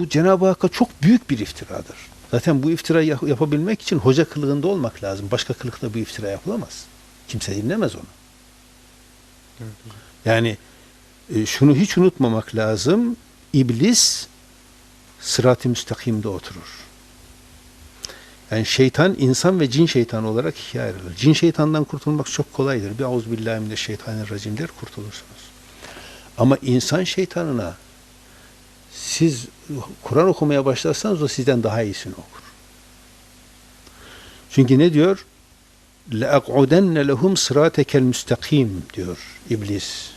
Bu Cenab-ı Hakk'a çok büyük bir iftiradır. Zaten bu iftira yap- yapabilmek için hoca kılığında olmak lazım. Başka kılıkta bu iftira yapılamaz. Kimse dinlemez onu. Evet. Yani e, şunu hiç unutmamak lazım. İblis sırat-ı müstakimde oturur. Yani şeytan insan ve cin şeytanı olarak ikiye ayrılır. Cin şeytandan kurtulmak çok kolaydır. Bir auzubillahimineşşeytanirracim der kurtulursunuz. Ama insan şeytanına siz Kur'an okumaya başlarsanız o sizden daha iyisini okur. Çünkü ne diyor? لَاَقْعُدَنَّ لَهُمْ صِرَاتَكَ الْمُسْتَقِيمِ diyor iblis.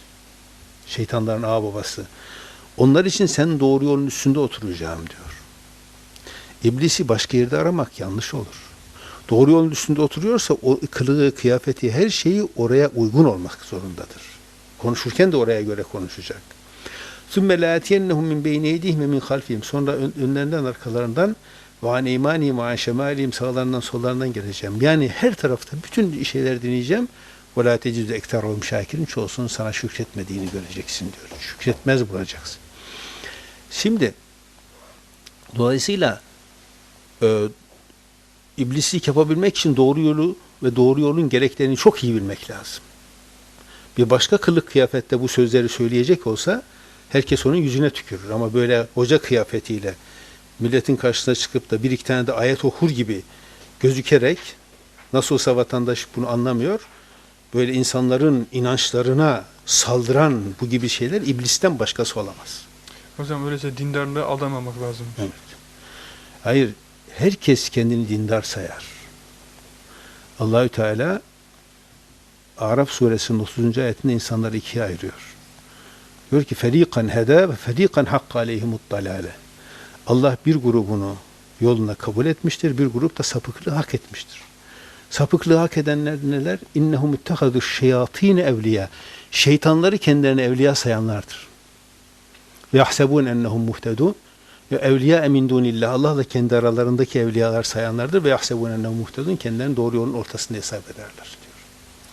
Şeytanların ağababası. Onlar için sen doğru yolun üstünde oturacağım diyor. İblisi başka yerde aramak yanlış olur. Doğru yolun üstünde oturuyorsa o kılığı, kıyafeti, her şeyi oraya uygun olmak zorundadır. Konuşurken de oraya göre konuşacak. ثُمَّ لَاَتِيَنَّهُمْ مِنْ بَيْنِ اَيْدِهِمْ وَمِنْ خَلْفِهِمْ Sonra ön- önlerinden, arkalarından وَعَنْ اِيمَانِهِمْ وَعَنْ شَمَالِهِمْ Sağlarından, sollarından geleceğim. Yani her tarafta bütün şeyleri dinleyeceğim. وَلَا تَجِدُ اَكْتَرَهُمْ شَاكِرٍ Çoğusunun sana şükretmediğini göreceksin diyor. Şükretmez bulacaksın. Şimdi dolayısıyla e, iblislik yapabilmek için doğru yolu ve doğru yolun gereklerini çok iyi bilmek lazım. Bir başka kılık kıyafette bu sözleri söyleyecek olsa herkes onun yüzüne tükürür. Ama böyle hoca kıyafetiyle milletin karşısına çıkıp da bir iki tane de ayet okur gibi gözükerek nasıl olsa vatandaş bunu anlamıyor. Böyle insanların inançlarına saldıran bu gibi şeyler iblisten başkası olamaz. Hocam öyleyse dindarlığı aldamamak lazım. Evet. Hayır, herkes kendini dindar sayar. Allahü Teala Araf suresinin 30. ayetinde insanları ikiye ayırıyor. Diyor ki ferikan heda ve ferikan hakka aleyhimut. Allah bir grubunu yoluna kabul etmiştir, bir grup da sapıklığı hak etmiştir. Sapıklığı hak edenler neler? İnnehum ittehadu şeyatine evliya. Şeytanları kendilerine evliya sayanlardır. Ve yahsebun ennehum muhtedun. Ve evliya min dunillah. Allah da kendi aralarındaki evliyalar sayanlardır ve yahsebun ennehum muhtedun. Kendilerini doğru yolun ortasında hesap ederler.